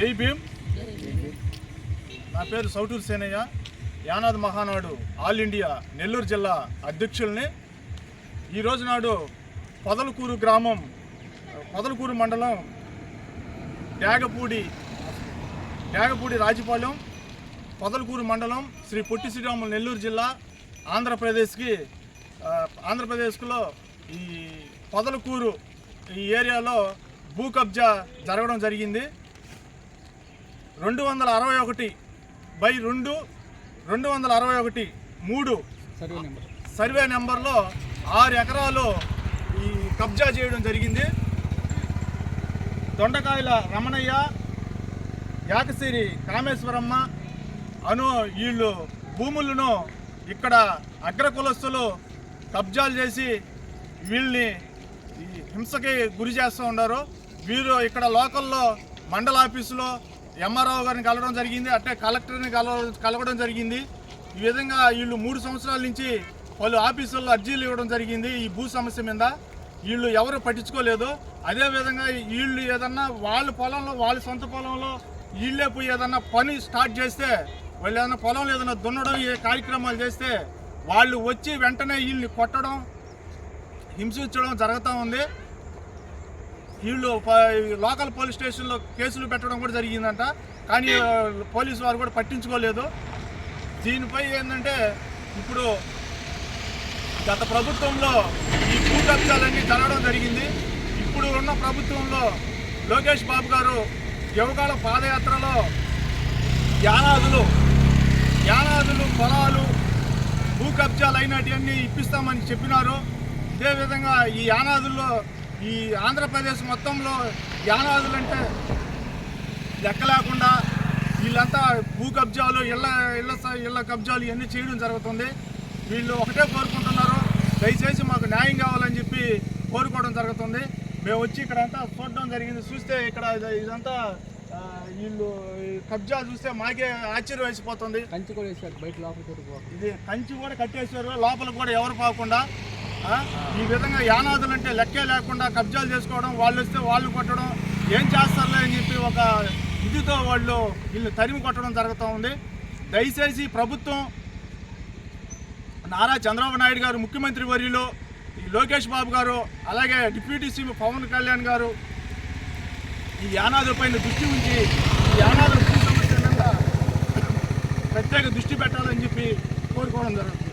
జై భీమ్. నా పేరు సౌటూర్ సేనయ్య. యానాద్ మహానాడు ఆల్ ఇండియా నెల్లూరు జిల్లా అధ్యక్షుల్ని. ఈరోజు నాడు పొదలకూరు గ్రామం పొదలకూరు మండలం డ్యాగపూడి డ్యాగపూడి రాజపాలెం పొదలకూరు మండలం శ్రీ పొట్టి శ్రీరాములు నెల్లూరు జిల్లా ఆంధ్రప్రదేశ్కి ఆంధ్రప్రదేశ్లో ఈ పొదలకూరు ఈ ఏరియాలో భూ కబ్జా జరగడం జరిగింది. రెండు వందల అరవై ఒకటి బై రెండు రెండు వందల అరవై ఒకటి మూడు సర్వే నెంబర్. సర్వే నెంబర్లో ఆరు ఎకరాలు ఈ కబ్జా చేయడం జరిగింది. దొండకాయల రమణయ్య యాకసిరి కామేశ్వరమ్మ అను వీళ్ళు భూములను ఇక్కడ అగ్రకులస్తులు కబ్జాలు చేసి వీళ్ళని హింసకి గురి చేస్తూ ఉన్నారు. వీరు ఇక్కడ లోకల్లో మండల ఆఫీసులో ఎంఆర్ఓ గారిని కలవడం జరిగింది. అట్టే కలెక్టర్ని కలవ కలవడం జరిగింది. ఈ విధంగా వీళ్ళు మూడు సంవత్సరాల నుంచి పలు ఆఫీసుల్లో అర్జీలు ఇవ్వడం జరిగింది ఈ భూ సమస్య మీద. వీళ్ళు ఎవరు పట్టించుకోలేదు. అదేవిధంగా వీళ్ళు ఏదన్నా వాళ్ళ పొలంలో వాళ్ళ సొంత పొలంలో వీళ్ళే పోయి ఏదన్నా పని స్టార్ట్ చేస్తే వాళ్ళు ఏదైనా పొలంలో ఏదైనా దున్నడం ఏ కార్యక్రమాలు చేస్తే వాళ్ళు వచ్చి వెంటనే వీళ్ళని కొట్టడం హింసించడం జరుగుతూ ఉంది. వీళ్ళు లోకల్ పోలీస్ స్టేషన్లో కేసులు పెట్టడం కూడా జరిగిందంట. కానీ పోలీసు వారు కూడా పట్టించుకోలేదు. దీనిపై ఏంటంటే ఇప్పుడు గత ప్రభుత్వంలో ఈ భూ కబ్జాలన్నీ జరగడం జరిగింది. ఇప్పుడు ఉన్న ప్రభుత్వంలో లోకేష్ బాబు గారు యువకాల పాదయాత్రలో యానాదులు యానాదులు పొలాలు భూ కబ్జాలు అయినటువన్నీ ఇప్పిస్తామని చెప్పినారు. అదేవిధంగా ఈ యానాదుల్లో ఈ ఆంధ్రప్రదేశ్ మొత్తంలో యానాదులు అంటే లెక్క లేకుండా వీళ్ళంతా భూ కబ్జాలు ఇళ్ళ ఇళ్ళ ఇళ్ళ కబ్జాలు ఇవన్నీ చేయడం జరుగుతుంది. వీళ్ళు ఒకటే కోరుకుంటున్నారు దయచేసి మాకు న్యాయం కావాలని చెప్పి కోరుకోవడం జరుగుతుంది. మేము వచ్చి ఇక్కడ అంతా చూడడం జరిగింది. చూస్తే ఇక్కడ ఇది- ఇదంతా వీళ్ళు కబ్జా చూస్తే మాకే ఆశ్చర్యం వేసిపోతుంది. కంచి కూడా వేసారు బయట లోపల ఇది కంచి కూడా కట్టేశారు లోపల కూడా ఎవరు పోకుండా. ఈ విధంగా యానాదులు అంటే లెక్కే లేకుండా కబ్జాలు చేసుకోవడం వాళ్ళు వస్తే వాళ్ళు కొట్టడం ఏం చేస్తారులే అని చెప్పి ఒక ఇదితో వాళ్ళు వీళ్ళు తరిమి కొట్టడం జరుగుతూ ఉంది. దయచేసి ప్రభుత్వం నారా చంద్రబాబు నాయుడు గారు ముఖ్యమంత్రి వర్యులు ఈ లోకేష్ బాబు గారు అలాగే డిప్యూటీ సీఎం పవన్ కళ్యాణ్ గారు ఈ యానాదుల పైన దృష్టి ఉంచి ఈ యానాదుల ప్రత్యేక దృష్టి పెట్టాలని చెప్పి కోరుకోవడం జరుగుతుంది.